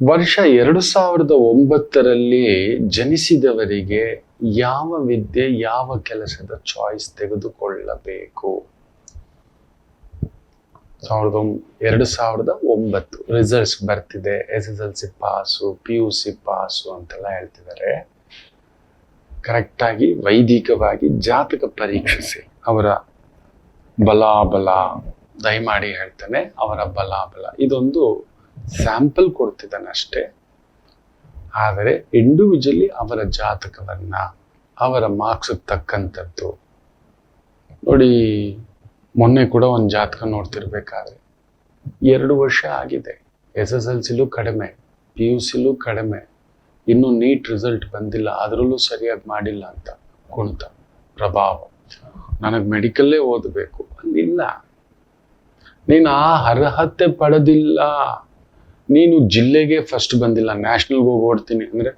ವರ್ಷ ಎರಡು ಸಾವಿರದ ಒಂಬತ್ತರಲ್ಲಿ ಜನಿಸಿದವರಿಗೆ ಯಾವ ವಿದ್ಯೆ, ಯಾವ ಕೆಲಸದ ಚಾಯ್ಸ್ ತೆಗೆದುಕೊಳ್ಳಬೇಕು? ಸಾವಿರದ ಎರಡು ಸಾವಿರದ ಒಂಬತ್ತು ರಿಸಲ್ಟ್ಸ್ ಬರ್ತಿದೆ. S S L C pass P U C pass ಅಂತೆಲ್ಲ ಹೇಳ್ತಿದ್ದಾರೆ. ಕರೆಕ್ಟಾಗಿ ವೈದಿಕವಾಗಿ ಜಾತಕ ಪರೀಕ್ಷಿಸಿ ಅವರ ಬಲಾಬಲ, ದಯಮಾಡಿ ಹೇಳ್ತಾನೆ, ಅವರ ಬಲಾಬಲ. ಇದೊಂದು ಸ್ಯಾಂಪಲ್ ಕೊಡ್ತಿದ್ದಾನೆ ಅಷ್ಟೇ ಆದರೆ ಇಂಡಿವಿಜುವಲಿ ಅವರ ಜಾತಕವನ್ನ, ಅವರ ಮಾರ್ಕ್ಸ್ ತಕ್ಕಂಥದ್ದು. ನೋಡಿ, ಮೊನ್ನೆ ಕೂಡ ಒಂದು ಜಾತಕ ನೋಡ್ತಿರ್ಬೇಕಾದ್ರೆ, ಎರಡು ವರ್ಷ ಆಗಿದೆ. ಎಸ್ ಎಸ್ ಎಲ್ ಸಿಲೂ ಕಡಿಮೆ ಪಿ ಯು ಸಿಲೂ ಕಡಿಮೆ. ಇನ್ನೂ ನೀಟ್ ರಿಸಲ್ಟ್ ಬಂದಿಲ್ಲ ಅದರಲ್ಲೂ ಸರಿಯಾಗಿ ಮಾಡಿಲ್ಲ ಅಂತ ಕುಣಿತ, ಪ್ರಭಾವ. ನನಗೆ ಮೆಡಿಕಲ್ಲೇ ಓದಬೇಕು ಅಲ್ಲಿಲ್ಲ ನೀನು ಆ ಅರ್ಹತೆ ಪಡೆದಿಲ್ಲ. ನೀನು ಜಿಲ್ಲೆಗೆ ಫಸ್ಟ್ ಬಂದಿಲ್ಲ ನ್ಯಾಷನಲ್ಗೆ ಹೋಗಿ ಓಡ್ತೀನಿ ಅಂದ್ರೆ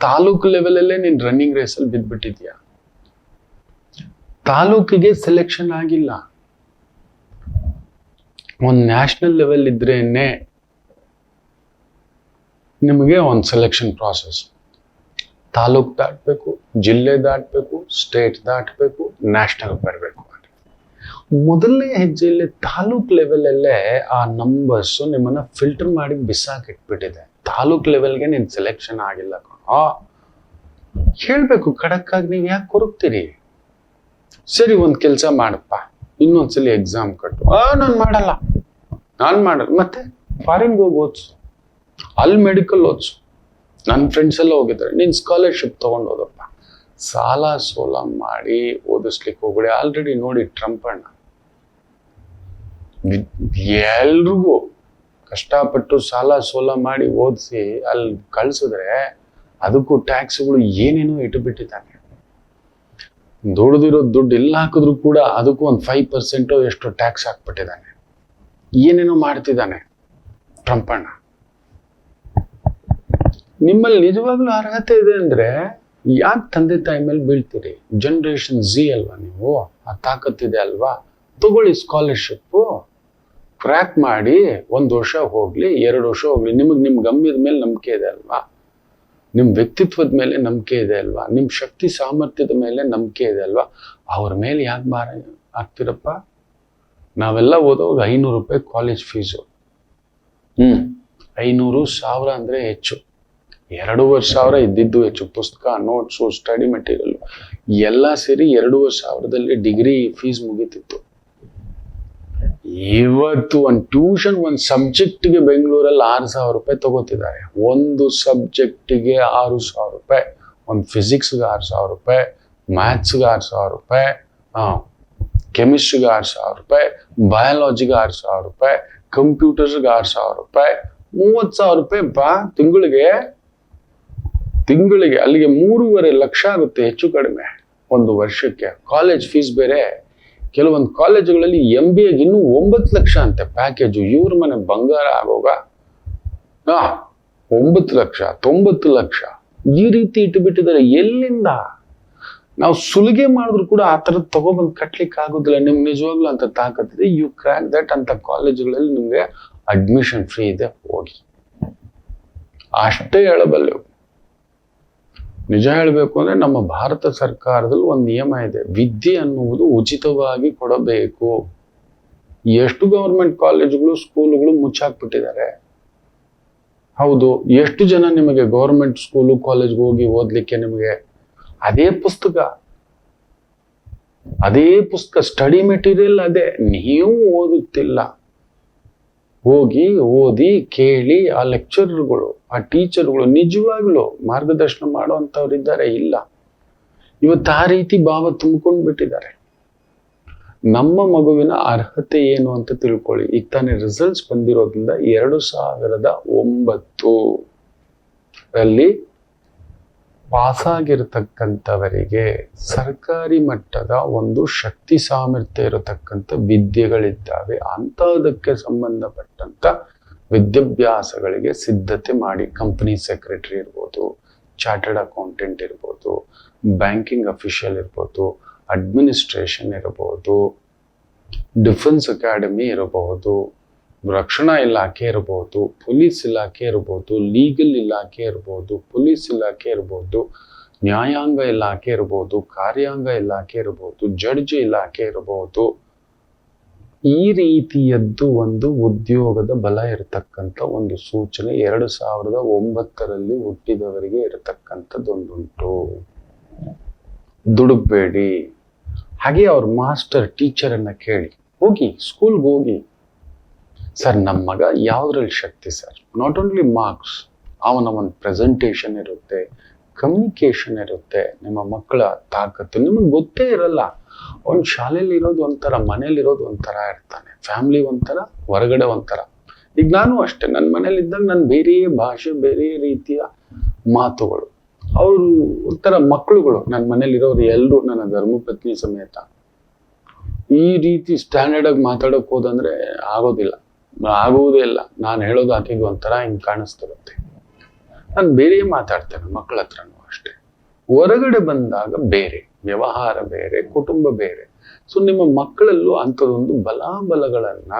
ತಾಲೂಕು ಲೆವೆಲಲ್ಲೇ ನೀನು ರನ್ನಿಂಗ್ ರೇಸಲ್ಲಿ ಬಿದ್ದ್ಬಿಟ್ಟಿದ್ಯಾ ತಾಲೂಕಿಗೆ ಸೆಲೆಕ್ಷನ್ ಆಗಿಲ್ಲ. ಒಂದು ನ್ಯಾಷನಲ್ ಲೆವೆಲ್ ಇದ್ರೇನೆ ನಿಮಗೆ ಒಂದು ಸೆಲೆಕ್ಷನ್ ಪ್ರಾಸೆಸ್ ತಾಲೂಕ್ ದಾಟಬೇಕು, ಜಿಲ್ಲೆ ದಾಟಬೇಕು ಸ್ಟೇಟ್ ದಾಟಬೇಕು ನ್ಯಾಷನಲ್ ಬರಬೇಕು. ಮೊದಲನೇ ಹೆಜ್ಜೆಯಲ್ಲಿ ತಾಲೂಕ್ ಲೆವೆಲಲ್ಲೇ ಆ ನಂಬರ್ಸ್ ನಿಮ್ಮನ್ನ ಫಿಲ್ಟರ್ ಮಾಡಿ ಬಿಸಾಕಿಟ್ಬಿಟ್ಟಿದೆ ತಾಲೂಕ್ ಲೆವೆಲ್ಗೆ ನೀನು ಸೆಲೆಕ್ಷನ್ ಆಗಿಲ್ಲ ಕಣೋ. ಹೇಳ್ಬೇಕು, ಖಡಕ್ಕಾಗಿ ನೀವು ಯಾಕೆ ಕೊರಗ್ತೀರಿ? ಸರಿ, ಒಂದು ಕೆಲಸ ಮಾಡಪ್ಪ. ಇನ್ನೊಂದ್ಸಲಿ ಎಕ್ಸಾಮ್ ಕಟ್ಟು ಆ, ನಾನು ಮಾಡಲ್ಲ. ನಾನು ಮಾಡಲ್ಲ. ಮತ್ತೆ ಫಾರಿನ್ಗೆ ಹೋಗಿ ಓದ್ಸು. ಅಲ್ಲಿ ಮೆಡಿಕಲ್ ಓದ್ಸು. ನನ್ನ ಫ್ರೆಂಡ್ಸ್ ಎಲ್ಲ ಹೋಗಿದ್ದಾರೆ. ನೀನು ಸ್ಕಾಲರ್ಶಿಪ್ ತೊಗೊಂಡು ಹೋದಪ್ಪ ಸಾಲ ಸೋಲ ಮಾಡಿ ಓದಿಸ್ಲಿಕ್ಕೆ ಹೋಗ್ಬೇಡಿ. ಆಲ್ರೆಡಿ ನೋಡಿ ಟ್ರಂಪ್ ಅಣ್ಣ. ಎಲ್ರಿಗೂ ಕಷ್ಟಪಟ್ಟು ಸಾಲ ಸೋಲ ಮಾಡಿ ಓದಿಸಿ ಅಲ್ಲಿ ಕಳ್ಸಿದ್ರೆ ಅದಕ್ಕೂ ಟ್ಯಾಕ್ಸ್ಗಳು ಏನೇನೋ ಇಟ್ಟುಬಿಟ್ಟಿದ್ದಾನೆ. ದುಡ್ದಿರೋ ದುಡ್ಡು ಎಲ್ಲ ಹಾಕಿದ್ರು ಕೂಡ ಅದಕ್ಕೂ ಒಂದು ಫೈವ್ ಪರ್ಸೆಂಟು ಎಷ್ಟು ಟ್ಯಾಕ್ಸ್ ಹಾಕ್ಬಿಟ್ಟಿದ್ದಾನೆ. ಏನೇನೋ ಮಾಡ್ತಿದ್ದಾನೆ ಟ್ರಂಪಣ್ಣ. ನಿಮ್ಮಲ್ಲಿ ನಿಜವಾಗ್ಲೂ ಅರ್ಹತೆ ಇದೆ ಅಂದ್ರೆ ಯಾಕೆ ತಂದೆ ತಾಯಿ ಮೇಲೆ ಬೀಳ್ತೀರಿ? ಜನರೇಷನ್ ಝಿ ಅಲ್ವಾ ನೀವು? ಆ ತಾಕತ್ತಿದೆ ಅಲ್ವಾ? ತಗೊಳ್ಳಿ ಸ್ಕಾಲರ್ಶಿಪ್ಪು ಕ್ರ್ಯಾಕ್ ಮಾಡಿ ಒಂದು ವರ್ಷ ಹೋಗಲಿ ಎರಡು ವರ್ಷ ಹೋಗಲಿ ನಿಮಗೆ ನಿಮ್ಮ ಗಮ್ಯದ ಮೇಲೆ ನಂಬಿಕೆ ಇದೆ ಅಲ್ವಾ? ನಿಮ್ಮ ವ್ಯಕ್ತಿತ್ವದ ಮೇಲೆ ನಂಬಿಕೆ ಇದೆ ಅಲ್ವಾ? ನಿಮ್ಮ ಶಕ್ತಿ ಸಾಮರ್ಥ್ಯದ ಮೇಲೆ ನಂಬಿಕೆ ಇದೆ ಅಲ್ವಾ? ಅವ್ರ ಮೇಲೆ ಯಾಕೆ ಭಾರ ಆಗ್ತಿರಪ್ಪ ನಾವೆಲ್ಲ ಓದೋವಾಗ ಐನೂರು ರೂಪಾಯಿ ಕಾಲೇಜ್ ಫೀಸು ಹ್ಞೂ ಐನೂರು ಸಾವಿರ ಅಂದ್ರೆ ಹೆಚ್ಚು. ಎರಡೂವರೆ ಸಾವಿರ ಇದ್ದಿದ್ದು ಹೆಚ್ಚು. ಪುಸ್ತಕ ನೋಟ್ಸು ಸ್ಟಡಿ ಮೆಟೀರಿಯಲ್ ಎಲ್ಲ ಸೇರಿ ಎರಡೂವರೆ ಸಾವಿರದಲ್ಲಿ ಡಿಗ್ರಿ ಫೀಸ್ ಮುಗೀತಿತ್ತು. ಇವತ್ತು ಒಂದು ಟ್ಯೂಷನ್ ಒಂದು ಸಬ್ಜೆಕ್ಟ್ಗೆ ಬೆಂಗಳೂರಲ್ಲಿ ಆರು ಸಾವಿರ ರೂಪಾಯಿ ತಗೋತಿದ್ದಾರೆ. ಒಂದು ಸಬ್ಜೆಕ್ಟಿಗೆ ಆರು ಸಾವಿರ ರೂಪಾಯಿ, ಒಂದು ಫಿಸಿಕ್ಸ್ಗೆ ಆರು ಸಾವಿರ ರೂಪಾಯಿ ಮ್ಯಾಥ್ಸ್ಗೆ ಆರು ಸಾವಿರ ರೂಪಾಯಿ ಹಾಂ ಕೆಮಿಸ್ಟ್ರಿಗೆ ಆರು ಸಾವಿರ ರೂಪಾಯಿ ಬಯಾಲಜಿಗೆ ಆರು ಸಾವಿರ ರೂಪಾಯಿ ಕಂಪ್ಯೂಟರ್ಸ್ಗೆ ಆರು ಸಾವಿರ ರೂಪಾಯಿ. ಮೂವತ್ತು ಸಾವಿರ ರೂಪಾಯಿ ಬಾ, ತಿಂಗಳಿಗೆ ತಿಂಗಳಿಗೆ ಅಲ್ಲಿಗೆ ಮೂರುವರೆ ಲಕ್ಷ ಆಗುತ್ತೆ ಹೆಚ್ಚು ಕಡಿಮೆ ಒಂದು ವರ್ಷಕ್ಕೆ. ಕಾಲೇಜ್ ಫೀಸ್ ಬೇರೆ. ಕೆಲವೊಂದು ಕಾಲೇಜುಗಳಲ್ಲಿ ಎಂ ಬಿ ಎಗೆ ಇನ್ನೂ ಒಂಬತ್ತು ಲಕ್ಷ ಅಂತೆ ಪ್ಯಾಕೇಜು ಇವ್ರ ಮನೆ ಬಂಗಾರ ಆಗೋಗ ಹಾ ಒಂಬತ್ತು ಲಕ್ಷ, ತೊಂಬತ್ತು ಲಕ್ಷ. ಈ ರೀತಿ ಇಟ್ಟುಬಿಟ್ಟಿದ್ದಾರೆ ಎಲ್ಲಿಂದ? ನಾವು ಸುಲಿಗೆ ಮಾಡಿದ್ರು ಕೂಡ ಆ ಥರದ್ದು ತಗೊಬಂದು ಕಟ್ಲಿಕ್ಕೆ ಆಗೋದಿಲ್ಲ. ನಿಮ್ಗೆ ನಿಜವಾಗ್ಲೂ ಅಂತ ತಾಕತ್ತಿದೆ ಯು ಕ್ರ್ಯಾಕ್ ದಟ್ ಅಂತ ಕಾಲೇಜುಗಳಲ್ಲಿ ನಿಮಗೆ ಅಡ್ಮಿಷನ್ ಫ್ರೀ ಇದೆ, ಹೋಗಿ. ಅಷ್ಟೇ ಹೇಳಬಲ್ಲೆ. ನಿಜ ಹೇಳಬೇಕು ಅಂದ್ರೆ ನಮ್ಮ ಭಾರತ ಸರ್ಕಾರದಲ್ಲಿ ಒಂದು ನಿಯಮ ಇದೆ. ವಿದ್ಯೆ ಅನ್ನುವುದು ಉಚಿತವಾಗಿ ಕೊಡಬೇಕು. ಎಷ್ಟು ಗೌರ್ಮೆಂಟ್ ಕಾಲೇಜುಗಳು ಸ್ಕೂಲುಗಳು ಮುಚ್ಚಾಕ್ಬಿಟ್ಟಿದ್ದಾರೆ. ಹೌದು, ಎಷ್ಟು ಜನ ನಿಮಗೆ ಗೌರ್ಮೆಂಟ್ ಸ್ಕೂಲು ಕಾಲೇಜ್ಗೆ ಹೋಗಿ ಓದ್ಲಿಕ್ಕೆ ನಿಮಗೆ ಅದೇ ಪುಸ್ತಕ. ಅದೇ ಪುಸ್ತಕ ಸ್ಟಡಿ ಮೆಟೀರಿಯಲ್ ಅದೇ. ನೀವು ಓದುತ್ತಿಲ್ಲ. ಹೋಗಿ ಓದಿ ಕೇಳಿ ಆ ಲೆಕ್ಚರರ್ಗಳು ಆ ಟೀಚರ್ಗಳು ನಿಜವಾಗ್ಲೂ ಮಾರ್ಗದರ್ಶನ ಮಾಡುವಂಥವ್ರು ಇದ್ದಾರೆ ಇಲ್ಲ. ಇವತ್ತು ಆ ರೀತಿ ಭಾವ ತುಂಬಿಕೊಂಡು ಬಿಟ್ಟಿದ್ದಾರೆ ನಮ್ಮ ಮಗುವಿನ ಅರ್ಹತೆ ಏನು ಅಂತ ತಿಳ್ಕೊಳ್ಳಿ. ಈಗ ತಾನೇ ರಿಸಲ್ಟ್ಸ್ ಬಂದಿರೋದ್ರಿಂದ ಎರಡು ಸಾವಿರದ ಒಂಬತ್ತು ರಲ್ಲಿ ಪಾಸಾಗಿರ್ತಕ್ಕಂಥವರಿಗೆ ಸರ್ಕಾರಿ ಮಟ್ಟದ ಒಂದು ಶಕ್ತಿ ಸಾಮರ್ಥ್ಯ ಇರತಕ್ಕಂಥ ವಿದ್ಯೆಗಳಿದ್ದಾವೆ. ಅಂಥದಕ್ಕೆ ಸಂಬಂಧಪಟ್ಟಂತ ವಿದ್ಯಾಭ್ಯಾಸಗಳಿಗೆ ಸಿದ್ಧತೆ ಮಾಡಿ ಕಂಪನಿ ಸೆಕ್ರೆಟರಿ ಇರ್ಬೋದು, ಚಾರ್ಟರ್ಡ್ ಅಕೌಂಟೆಂಟ್ ಇರ್ಬೋದು, ಬ್ಯಾಂಕಿಂಗ್ ಅಫಿಷಿಯಲ್ ಇರ್ಬೋದು, ಅಡ್ಮಿನಿಸ್ಟ್ರೇಷನ್ ಇರಬಹುದು ಡಿಫೆನ್ಸ್ ಅಕಾಡೆಮಿ ಇರಬಹುದು ರಕ್ಷಣಾ ಇಲಾಖೆ ಇರ್ಬೋದು, ಪೊಲೀಸ್ ಇಲಾಖೆ ಇರ್ಬೋದು, ಲೀಗಲ್ ಇಲಾಖೆ ಇರ್ಬೋದು, ಪೊಲೀಸ್ ಇಲಾಖೆ ಇರ್ಬೋದು, ನ್ಯಾಯಾಂಗ ಇಲಾಖೆ ಇರ್ಬೋದು, ಕಾರ್ಯಾಂಗ ಇಲಾಖೆ ಇರ್ಬೋದು, ಜಡ್ಜ್ ಇಲಾಖೆ ಇರ್ಬೋದು, ಈ ರೀತಿಯದ್ದು ಒಂದು ಉದ್ಯೋಗದ ಬಲ ಇರತಕ್ಕಂಥ ಒಂದು ಸೂಚನೆ ಎರಡು ಸಾವಿರದ ಒಂಬತ್ತರಲ್ಲಿ ಹುಟ್ಟಿದವರಿಗೆ ಇರತಕ್ಕಂಥದ್ದೊಂದುಂಟು. ದುಡುಕ್ಬೇಡಿ. ಹಾಗೆ ಅವ್ರ ಮಾಸ್ಟರ್, ಟೀಚರನ್ನು ಕೇಳಿ, ಹೋಗಿ ಸ್ಕೂಲ್ಗೆ ಹೋಗಿ ಸರ್ ನಮ್ಮ ಮಗ ಯಾವುದ್ರಲ್ಲಿ ಶಕ್ತಿ ಸರ್ ನಾಟ್ ಓನ್ಲಿ ಮಾರ್ಕ್ಸ್ ಅವನ ಒಂದು ಪ್ರೆಸೆಂಟೇಷನ್ ಇರುತ್ತೆ ಕಮ್ಯುನಿಕೇಷನ್ ಇರುತ್ತೆ, ನಿಮ್ಮ ಮಕ್ಕಳ ತಾಕತ್ತು. ನಿಮಗೆ ಗೊತ್ತೇ ಇರಲ್ಲ. ಅವ್ನು ಶಾಲೆಯಲ್ಲಿ ಇರೋದು ಒಂಥರ ಮನೇಲಿರೋದು ಒಂಥರ ಇರ್ತಾನೆ. ಫ್ಯಾಮಿಲಿ ಒಂಥರ, ಹೊರಗಡೆ ಒಂಥರ. ಈಗ ನಾನು ಅಷ್ಟೇ ನನ್ನ ಮನೇಲಿದ್ದಾಗ ನಾನು ಬೇರೆ ಭಾಷೆ, ಬೇರೆ ರೀತಿಯ ಮಾತುಗಳು. ಅವರು ಒಂಥರ ಮಕ್ಕಳುಗಳು ನನ್ನ ಮನೇಲಿರೋರು ಎಲ್ಲರೂ ನನ್ನ ಧರ್ಮಪತ್ನಿ ಸಮೇತ. ಈ ರೀತಿ ಸ್ಟ್ಯಾಂಡರ್ಡ್ ಆಗಿ ಹೋದಂದರೆ ಹೋದಂದ್ರೆ ಆಗೋದಿಲ್ಲ. ಆಗುವುದೇ ಇಲ್ಲ. ನಾನು ಹೇಳೋದು ಆಕೆಗೆ ಒಂಥರ ಹಿಂಗೆ ಕಾಣಿಸ್ತಿರುತ್ತೆ. ನಾನು ಬೇರೆ ಮಾತಾಡ್ತೇನೆ ಮಕ್ಕಳ ಹತ್ರನೂ ಅಷ್ಟೇ. ಹೊರಗಡೆ ಬಂದಾಗ ಬೇರೆ, ವ್ಯವಹಾರ ಬೇರೆ, ಕುಟುಂಬ ಬೇರೆ. ಸೊ ನಿಮ್ಮ ಮಕ್ಕಳಲ್ಲೂ ಅಂಥದ್ದೊಂದು ಬಲಾಬಲಗಳನ್ನ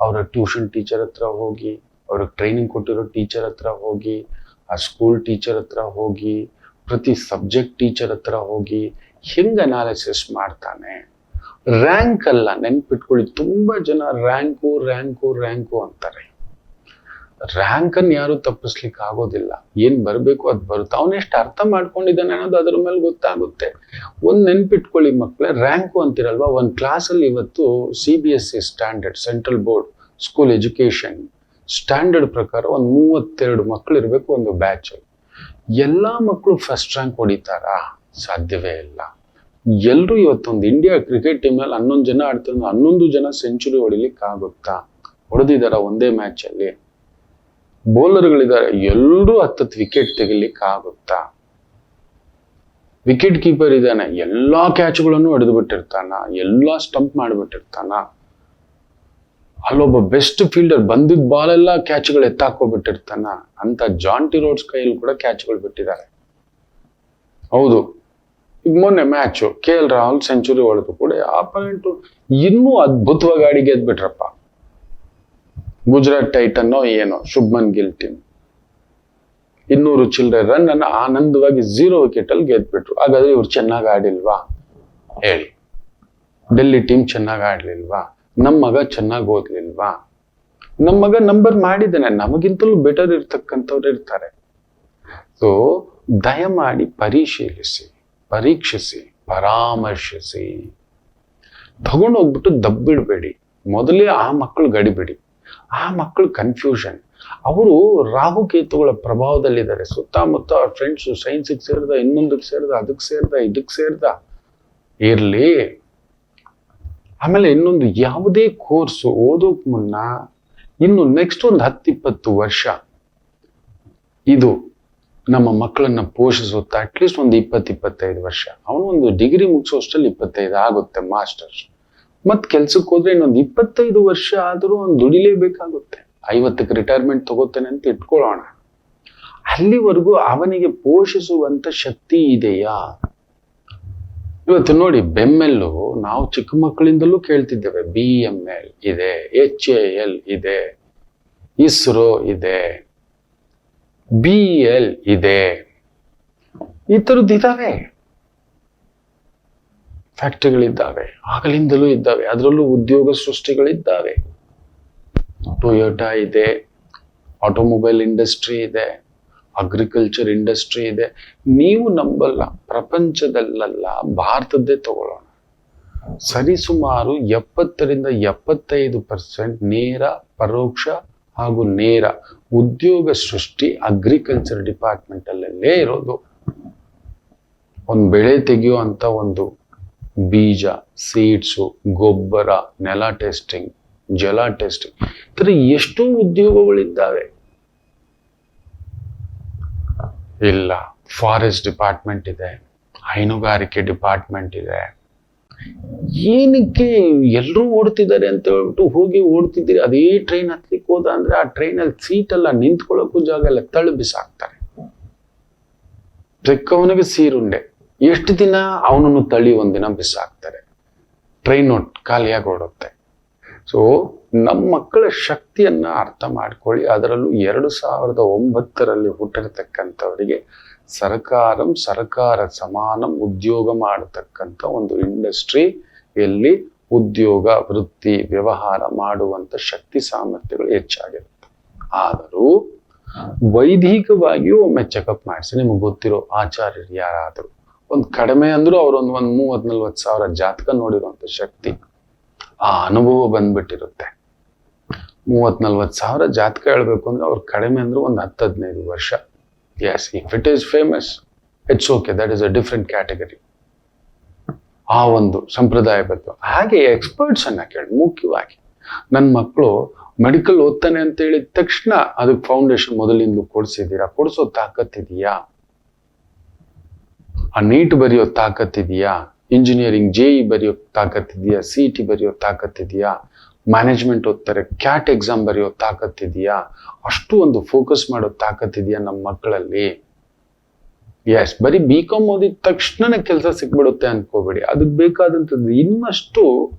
ಅವರ ಟ್ಯೂಷನ್ ಟೀಚರ್ ಹತ್ರ ಹೋಗಿ ಅವ್ರಿಗೆ ಟ್ರೈನಿಂಗ್ ಕೊಟ್ಟಿರೋ ಟೀಚರ್ ಹತ್ರ ಹೋಗಿ, ಆ ಸ್ಕೂಲ್ ಟೀಚರ್ ಹತ್ರ ಹೋಗಿ, ಪ್ರತಿ ಸಬ್ಜೆಕ್ಟ್ ಟೀಚರ್ ಹತ್ರ ಹೋಗಿ, ಹೆಂಗೆ ಅನಾಲಿಸಿಸ್ ಮಾಡ್ತಾನೆ? ರ್ಯಾಂಕ್ ಅಲ್ಲ, ನೆನ್ಪಿಟ್ಕೊಳ್ಳಿ, ತುಂಬಾ ಜನ ರ್ಯಾಂಕು ರ್ಯಾಂಕು ರ್ಯಾಂಕು ಅಂತಾರೆ. ರ್ಯಾಂಕ್ ಅನ್ನು ಯಾರು ತಪ್ಪಿಸ್ಲಿಕ್ಕೆ ಆಗೋದಿಲ್ಲ. ಏನ್ ಬರಬೇಕು ಅದು ಬರುತ್ತೆ. ಅವನೆಷ್ಟು ಅರ್ಥ ಮಾಡ್ಕೊಂಡಿದ್ದಾನೆ ಅನ್ನೋದು ಅದ್ರ ಮೇಲೆ ಗೊತ್ತಾಗುತ್ತೆ. ಒಂದ್ ನೆನ್ಪಿಟ್ಕೊಳ್ಳಿ ಮಕ್ಕಳೇ ರ್ಯಾಂಕು ಅಂತಿರಲ್ವಾ? ಒಂದ್ ಕ್ಲಾಸಲ್ಲಿ ಇವತ್ತು C B S C standard central board school education standard ಪ್ರಕಾರ ಒಂದು ಮೂವತ್ತೆರಡು ಮಕ್ಕಳು ಇರಬೇಕು ಒಂದು ಬ್ಯಾಚ್ ಎಲ್ಲ ಮಕ್ಕಳು ಫಸ್ಟ್ ರ್ಯಾಂಕ್ ಹೊಡಿತಾರಾ? ಸಾಧ್ಯವೇ ಇಲ್ಲ. ಎಲ್ರು ಇವತ್ತೊಂದು ಇಂಡಿಯಾ ಕ್ರಿಕೆಟ್ ಟೀಮ್ನಲ್ಲಿ ಹನ್ನೊಂದು ಜನ ಆಡ್ತಾರೆ ಹನ್ನೊಂದು ಜನ ಸೆಂಚುರಿ ಹೊಡಿಲಿಕ್ಕಾಗುತ್ತಾ ಹೊಡೆದಿದಾರ ಒಂದೇ ಮ್ಯಾಚ್ ಅಲ್ಲಿ? ಬೌಲರ್ಗಳಿದ್ದಾರೆ ಎಲ್ಲರೂ ಹತ್ತತ್ತು ವಿಕೆಟ್ ತೆಗಿಲಿಕ್ಕಾಗುತ್ತಾ ವಿಕೆಟ್ ಕೀಪರ್ ಇದ್ದಾನೆ, ಎಲ್ಲಾ ಕ್ಯಾಚ್ಗಳನ್ನು ಹೊಡೆದು ಬಿಟ್ಟಿರ್ತಾನ? ಎಲ್ಲಾ ಸ್ಟಂಪ್ ಮಾಡಿಬಿಟ್ಟಿರ್ತಾನ? ಅಲ್ಲೊಬ್ಬ ಬೆಸ್ಟ್ ಫೀಲ್ಡರ್ ಬಂದಿದ್ದ ಬಾಲ್ ಎಲ್ಲ ಕ್ಯಾಚ್ಗಳು ಎತ್ತಾಕೋಬಿಟ್ಟಿರ್ತಾನ ಅಂತ ಜಾಂಟಿ ರೋಡ್ಸ್ ಕೈಯಲ್ಲಿ ಕೂಡ ಕ್ಯಾಚ್ಗಳು ಬಿಟ್ಟಿದ್ದಾರೆ. ಹೌದು ಈಗ ಮೊನ್ನೆ match K L Rahul century ಹೊಡೆದು ಕೂಡ ಆಪನೆಂಟು ಇನ್ನೂ ಅದ್ಭುತವಾಗಿ ಆಡಿ ಗೆದ್ಬಿಟ್ರಪ್ಪ. ಗುಜರಾತ್ ಟೈಟನ್ನೋ ಏನೋ, ಶುಭ್ಮನ್ ಗಿಲ್ ಟೀಮ್ ಇನ್ನೂರು ಚಿಲ್ಲರೆ ರನ್ ಅನ್ನು ಆನಂದವಾಗಿ ಝೀರೋ ವಿಕೆಟ್ ಅಲ್ಲಿ ಗೆದ್ಬಿಟ್ರು. ಹಾಗಾದ್ರೆ ಇವ್ರು ಚೆನ್ನಾಗಿ ಆಡಿಲ್ವಾ? ಹೇಳಿ. ಡೆಲ್ಲಿ ಟೀಮ್ ಚೆನ್ನಾಗಿ ಆಡ್ಲಿಲ್ವಾ? ನಮ್ಮ ಮಗ ಚೆನ್ನಾಗಿ ಓದ್ಲಿಲ್ವಾ? ನಮ್ಮ ಮಗ ನಂಬರ್ ಮಾಡಿದ್ದಾನೆ. ನಮಗಿಂತಲೂ ಬೆಟರ್ ಇರ್ತಕ್ಕಂಥವ್ರು ಇರ್ತಾರೆ. ಸೊ ದಯಮಾಡಿ ಪರಿಶೀಲಿಸಿ. ಪರೀಕ್ಷಿಸಿ, ಪರಾಮರ್ಶಿಸಿ. ತಗೊಂಡು ಹೋಗ್ಬಿಟ್ಟು ದಬ್ಬಿಡ್ಬೇಡಿ. ಮೊದಲೇ ಆ ಮಕ್ಕಳು ಗಡಿಬಿಡಿ. ಆ ಮಕ್ಕಳು ಕನ್ಫ್ಯೂಷನ್ ಅವರು ರಾಹುಕೇತುಗಳ ಪ್ರಭಾವದಲ್ಲಿದ್ದಾರೆ. ಸುತ್ತಮುತ್ತ ಅವ್ರ ಫ್ರೆಂಡ್ಸು ಸೈನ್ಸಿಗೆ ಸೇರಿದ ಇನ್ನೊಂದಕ್ಕೆ ಸೇರಿದ ಅದಕ್ಕೆ ಸೇರಿದ ಇದಕ್ಕೆ ಸೇರಿದ. ಇರಲಿ. ಆಮೇಲೆ ಇನ್ನೊಂದು ಯಾವುದೇ ಕೋರ್ಸು ಓದೋಕ್ ಮುನ್ನ ಇನ್ನು ನೆಕ್ಸ್ಟ್ ಒಂದು ಹತ್ತಿಪ್ಪತ್ತು ವರ್ಷ ಇದು. ನಮ್ಮ ಮಕ್ಕಳನ್ನ ಪೋಷಿಸುತ್ತಾ ಅಟ್ಲೀಸ್ಟ್ ಒಂದು ಇಪ್ಪತ್ತು, ಇಪ್ಪತ್ತೈದು ವರ್ಷ. ಅವನು ಒಂದು ಡಿಗ್ರಿ ಮುಗಿಸೋಷ್ಟರಲ್ಲಿ ಇಪ್ಪತ್ತೈದು ಆಗುತ್ತೆ ಮಾಸ್ಟರ್ಸ್ ಮತ್ ಕೆಲ್ಸಕ್ಕೆ ಹೋದ್ರೆ ಇನ್ನೊಂದು ಇಪ್ಪತ್ತೈದು ವರ್ಷ ಆದರೂ ಒಂದು ದುಡಿಲೇಬೇಕಾಗುತ್ತೆ. ಐವತ್ತಕ್ಕೆ ರಿಟೈರ್ಮೆಂಟ್ ತಗೋತೇನೆ ಅಂತ ಇಟ್ಕೊಳ್ಳೋಣ ಅಲ್ಲಿವರೆಗೂ ಅವನಿಗೆ ಪೋಷಿಸುವಂತ ಶಕ್ತಿ ಇದೆಯಾ? ಇವತ್ತು ನೋಡಿ, ಬೆಮ್ಮೆಲ್ಲು ನಾವು ಚಿಕ್ಕ ಮಕ್ಕಳಿಂದಲೂ ಕೇಳ್ತಿದ್ದೇವೆ. ಬಿ ಎಂ ಎಲ್ ಇದೆ ಎಚ್ ಎ ಎಲ್ ಇದೆ, ಇಸ್ರೋ ಇದೆ. ಬಿ ಎಲ್ ಇದೆ. ಈ ಥರದ್ದು ಇದ್ದಾವೆ ಫ್ಯಾಕ್ಟ್ರಿಗಳಿದ್ದಾವೆ ಆಗಲಿಂದಲೂ ಇದ್ದಾವೆ. ಅದರಲ್ಲೂ ಉದ್ಯೋಗ ಸೃಷ್ಟಿಗಳಿದ್ದಾವೆ. ಟೊಯೋಟಾ ಇದೆ. ಆಟೋಮೊಬೈಲ್ ಇಂಡಸ್ಟ್ರಿ ಇದೆ. ಅಗ್ರಿಕಲ್ಚರ್ ಇಂಡಸ್ಟ್ರಿ ಇದೆ. ನೀವು ನಂಬಲ್ಲ. ಪ್ರಪಂಚದಲ್ಲೆಲ್ಲ. ಭಾರತದ್ದೇ ತಗೊಳ್ಳೋಣ. ಸರಿಸುಮಾರು ಎಪ್ಪತ್ತರಿಂದ ಎಪ್ಪತ್ತೈದು ಪರ್ಸೆಂಟ್ ನೇರ ಪರೋಕ್ಷ ಹಾಗೂ ನೇರ ಉದ್ಯೋಗ ಸೃಷ್ಟಿ ಅಗ್ರಿಕಲ್ಚರ್ ಡಿಪಾರ್ಟ್ಮೆಂಟ್ ಅಲ್ಲೇ ಇರೋದು. ಒಂದು ಬೆಳೆ ತೆಗೆಯುವಂತ ಒಂದು ಬೀಜ ಸೀಡ್ಸು ಗೊಬ್ಬರ, ನೆಲ ಟೆಸ್ಟಿಂಗ್ ಜಲ ಟೆಸ್ಟಿಂಗ್ ಈ ಎಷ್ಟೋ ಉದ್ಯೋಗಗಳಿದ್ದಾವೆ. ಇಲ್ಲ ಫಾರೆಸ್ಟ್ ಡಿಪಾರ್ಟ್ಮೆಂಟ್ ಇದೆ, ಹೈನುಗಾರಿಕೆ ಡಿಪಾರ್ಟ್ಮೆಂಟ್ ಇದೆ. ಏನಕ್ಕೆ ಎಲ್ಲರೂ ಓಡ್ತಿದ್ದಾರೆ ಅಂತ ಹೇಳ್ಬಿಟ್ಟು ಹೋಗಿ ಓಡ್ತಿದ್ದೀರಿ? ಅದೇ ಟ್ರೈನ್ ಹತ್ಲಿಕ್ಕೆ ಹೋದ ಅಂದ್ರೆ ಆ ಟ್ರೈನಲ್ಲಿ ಸೀಟ್ ಎಲ್ಲ ನಿಂತ್ಕೊಳ್ಳೋಕ್ಕೂ ಜಾಗ ಎಲ್ಲ ತಳ್ಳು ಬಿಸಾಕ್ತಾರೆ ತೆಕ್ಕವನಿಗೆ ಸೀರುಂಡೆ. ಎಷ್ಟು ದಿನ ಅವನನ್ನು ತಳ್ಳಿ ಒಂದಿನ ಬಿಸಾಕ್ತಾರೆ ಟ್ರೈನ್ ಖಾಲಿಯಾಗಿ ಓಡುತ್ತೆ ಸೊ ನಮ್ಮ ಮಕ್ಕಳ ಶಕ್ತಿಯನ್ನ ಅರ್ಥ ಮಾಡ್ಕೊಳ್ಳಿ. ಅದರಲ್ಲೂ ಎರಡು ಸಾವಿರದ ಒಂಬತ್ತರಲ್ಲಿ ಹುಟ್ಟಿರ್ತಕ್ಕಂಥವರಿಗೆ ಸರ್ಕಾರಂ ಸರ್ಕಾರ ಸಮಾನಂ ಉದ್ಯೋಗ ಮಾಡತಕ್ಕಂಥ ಒಂದು ಇಂಡಸ್ಟ್ರಿ ಎಲ್ಲಿ ಉದ್ಯೋಗ, ವೃತ್ತಿ, ವ್ಯವಹಾರ ಮಾಡುವಂತ ಶಕ್ತಿ ಸಾಮರ್ಥ್ಯಗಳು ಹೆಚ್ಚಾಗಿರುತ್ತೆ. ಆದರೂ ವೈದಿಕವಾಗಿಯೂ ಒಮ್ಮೆ ಚೆಕಪ್ ಮಾಡಿಸಿ, ನಿಮ್ಗೆ ಗೊತ್ತಿರೋ ಆಚಾರ್ಯರು ಯಾರಾದರೂ, ಒಂದು ಕಡಿಮೆ ಅಂದ್ರೂ ಅವ್ರೊಂದು ಒಂದು ಮೂವತ್ ನಲ್ವತ್ತು ಸಾವಿರ ಜಾತಕ ನೋಡಿರುವಂತ ಶಕ್ತಿ, ಆ ಅನುಭವ ಬಂದ್ಬಿಟ್ಟಿರುತ್ತೆ. ಮೂವತ್ ನಲ್ವತ್ತು ಸಾವಿರ ಜಾತಕ ಹೇಳ್ಬೇಕು ಅಂದ್ರೆ ಅವ್ರು ಕಡಿಮೆ ಅಂದ್ರೆ ಒಂದು ಹತ್ತು, ಹದಿನೈದು ವರ್ಷ. Yes if it is famous it's okay that is a different category ಆ ಒಂದು ಸಂಪ್ರದಾಯ ಸಂಪ್ರದಾಯಬದ್ಧ. ಹಾಗೆ ಎಕ್ಸ್ಪರ್ಟ್ಸ್ ಅನ್ನ ಕೇಳಿ, ಮುಖ್ಯವಾಗಿ ನನ್ನ ಮಕ್ಕಳು ಮೆಡಿಕಲ್ ಓದ್ತಾನೆ ಅಂತ ಹೇಳಿದ ತಕ್ಷಣ ಅದಕ್ಕೆ ಫೌಂಡೇಶನ್ ಮೊದಲಿಂದಲೂ ಕೊಡ್ಸಿದ್ದೀರಾ ಕೊಡಿಸೋ ತಾಕತ್ತಿದೆಯಾ? ಆ ನೀಟ್ ಬರೆಯೋ ತಾಕತ್ತಿದೆಯಾ? ಇಂಜಿನಿಯರಿಂಗ್ ಜೆ ಇ ಬರೆಯೋ ತಾಕತ್ತಿದೆಯಾ? ಸಿ ಟಿ ಬರೆಯೋ ತಾಕತ್ತಿದೆಯಾ? ಮ್ಯಾನೇಜ್ಮೆಂಟ್ ಓದ್ತಾರೆ. ಕ್ಯಾಟ್ ಎಕ್ಸಾಮ್ ಬರೆಯೋ ತಾಕತ್ತಿದೆಯಾ ಅಷ್ಟು ಒಂದು ಫೋಕಸ್ ಮಾಡೋ ತಾಕತ್ತಿದೆಯಾ ನಮ್ಮ ಮಕ್ಕಳಲ್ಲಿ? ಎಸ್ ಬರೀ ಬಿ ಕಾಮ್ ಓದಿದ ತಕ್ಷಣ ಕೆಲಸ ಸಿಕ್ಬಿಡುತ್ತೆ ಅನ್ಕೋಬೇಡಿ. ಅದಕ್ಕೆ ಬೇಕಾದಂಥದ್ದು ಇನ್ನಷ್ಟು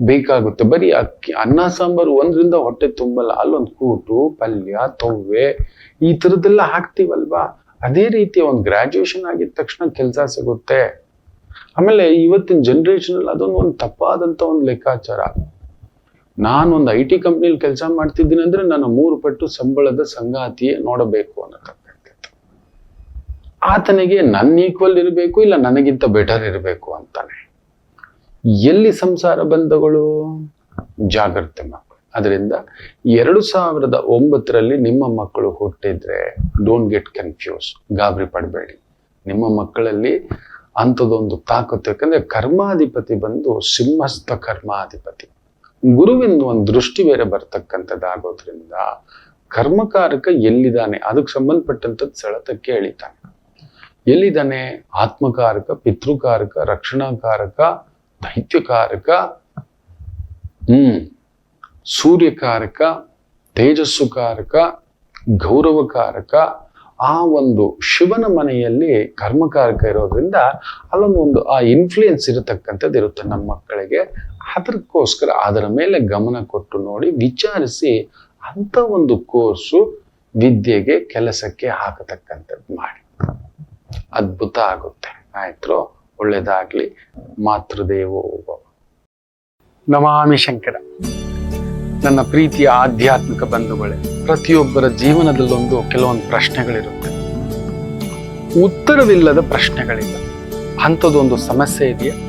ಬೇಕಾಗುತ್ತೆ. ಬರೀ ಅಕ್ಕಿ, ಅನ್ನ, ಸಾಂಬಾರು ಒಂದರಿಂದ ಹೊಟ್ಟೆ ತುಂಬಲ್ಲ. ಅಲ್ಲೊಂದು ಕೂಟು, ಪಲ್ಯ, ತೊವ್ವೆ, ಈ ಥರದ್ದೆಲ್ಲ ಹಾಕ್ತೀವಲ್ವಾ? ಅದೇ ರೀತಿ ಒಂದು ಗ್ರಾಜುಯೇಷನ್ ಆಗಿದ ತಕ್ಷಣ ಕೆಲಸ ಸಿಗುತ್ತೆ. ಆಮೇಲೆ ಇವತ್ತಿನ ಜನರೇಷನ್ ಅಲ್ಲಿ ಅದೊಂದು ಒಂದು ತಪ್ಪಾದಂತ ಒಂದು ಲೆಕ್ಕಾಚಾರ. ನಾನು ಒಂದು ಐ ಟಿ ಕಂಪ್ನಿಲಿ ಕೆಲಸ ಮಾಡ್ತಿದ್ದೀನಿ ಅಂದ್ರೆ ನಾನು ಮೂರು ಪಟ್ಟು ಸಂಬಳದ ಸಂಗಾತಿಯೇ ನೋಡಬೇಕು ಅನ್ನತಕ್ಕಂಥದ್ದು. ಆತನಿಗೆ ನನ್ನ ಈಕ್ವಲ್ ಇರಬೇಕು ಇಲ್ಲ ನನಗಿಂತ ಬೆಟರ್ ಇರಬೇಕು ಅಂತಾನೆ. ಎಲ್ಲಿ ಸಂಸಾರ ಬಂಧಗಳು? ಜಾಗ್ರತೆ ಮಕ್ಕಳು. ಅದರಿಂದ ಎರಡು ಸಾವಿರದ ಒಂಬತ್ತರಲ್ಲಿ ನಿಮ್ಮ ಮಕ್ಕಳು ಹುಟ್ಟಿದ್ರೆ ಡೋಂಟ್ ಗೆಟ್ ಕನ್ಫ್ಯೂಸ್ ಗಾಬರಿ ಪಡಬೇಡಿ. ನಿಮ್ಮ ಮಕ್ಕಳಲ್ಲಿ ಅಂಥದ್ದೊಂದು ತಾಕತ್ತು, ಯಾಕಂದ್ರೆ ಕರ್ಮಾಧಿಪತಿ ಬಂದು ಸಿಂಹಸ್ಥ ಕರ್ಮಾಧಿಪತಿ. ಗುರುವಿನ ಒಂದು ದೃಷ್ಟಿ ಬೇರೆ ಬರ್ತಕ್ಕಂಥದ್ದಾಗೋದ್ರಿಂದ ಕರ್ಮಕಾರಕ ಎಲ್ಲಿದ್ದಾನೆ, ಅದಕ್ಕೆ ಸಂಬಂಧಪಟ್ಟಂಥದ್ದು ಸೆಳೆತಕ್ಕೆ ಎಳಿತಾನೆ. ಎಲ್ಲಿದ್ದಾನೆ? ಆತ್ಮಕಾರಕ, ಪಿತೃಕಾರಕ, ರಕ್ಷಣಾಕಾರಕ, ದೈತ್ಯಕಾರಕ, ಹ್ಮ್, ಸೂರ್ಯಕಾರಕ, ತೇಜಸ್ಸುಕಾರಕ, ಗೌರವಕಾರಕ, ಆ ಒಂದು ಶಿವನ ಮನೆಯಲ್ಲಿ ಕರ್ಮಕಾರಕ ಇರೋದ್ರಿಂದ ಅಲ್ಲೊಂದು ಒಂದು ಆ ಇನ್ಫ್ಲೂಯೆನ್ಸ್ ಇರತಕ್ಕಂಥದ್ದು ಇರುತ್ತೆ ನಮ್ಮ ಮಕ್ಕಳಿಗೆ. ಅದಕ್ಕೋಸ್ಕರ ಅದರ ಮೇಲೆ ಗಮನ ಕೊಟ್ಟು ನೋಡಿ ವಿಚಾರಿಸಿ ಅಂತ ಒಂದು ಕೋರ್ಸು ವಿದ್ಯೆಗೆ ಕೆಲಸಕ್ಕೆ ಹಾಕತಕ್ಕಂಥದ್ದು ಮಾಡಿ. ಅದ್ಭುತ ಆಗುತ್ತೆ. ಆಯ್ತು ಒಳ್ಳೇದಾಗ್ಲಿ. ಮಾತೃದೇವೋ ನಮಾಮಿ ಶಂಕರ. ನನ್ನ ಪ್ರೀತಿಯ ಆಧ್ಯಾತ್ಮಿಕ ಬಂಧುಗಳೇ, ಪ್ರತಿಯೊಬ್ಬರ ಜೀವನದಲ್ಲೊಂದು ಕೆಲವೊಂದು ಪ್ರಶ್ನೆಗಳಿರುತ್ತೆ. ಉತ್ತರವಿಲ್ಲದ ಪ್ರಶ್ನೆಗಳಿಲ್ಲ. ಅಂಥದ್ದೊಂದು ಸಮಸ್ಯೆ ಇದೆಯಾ?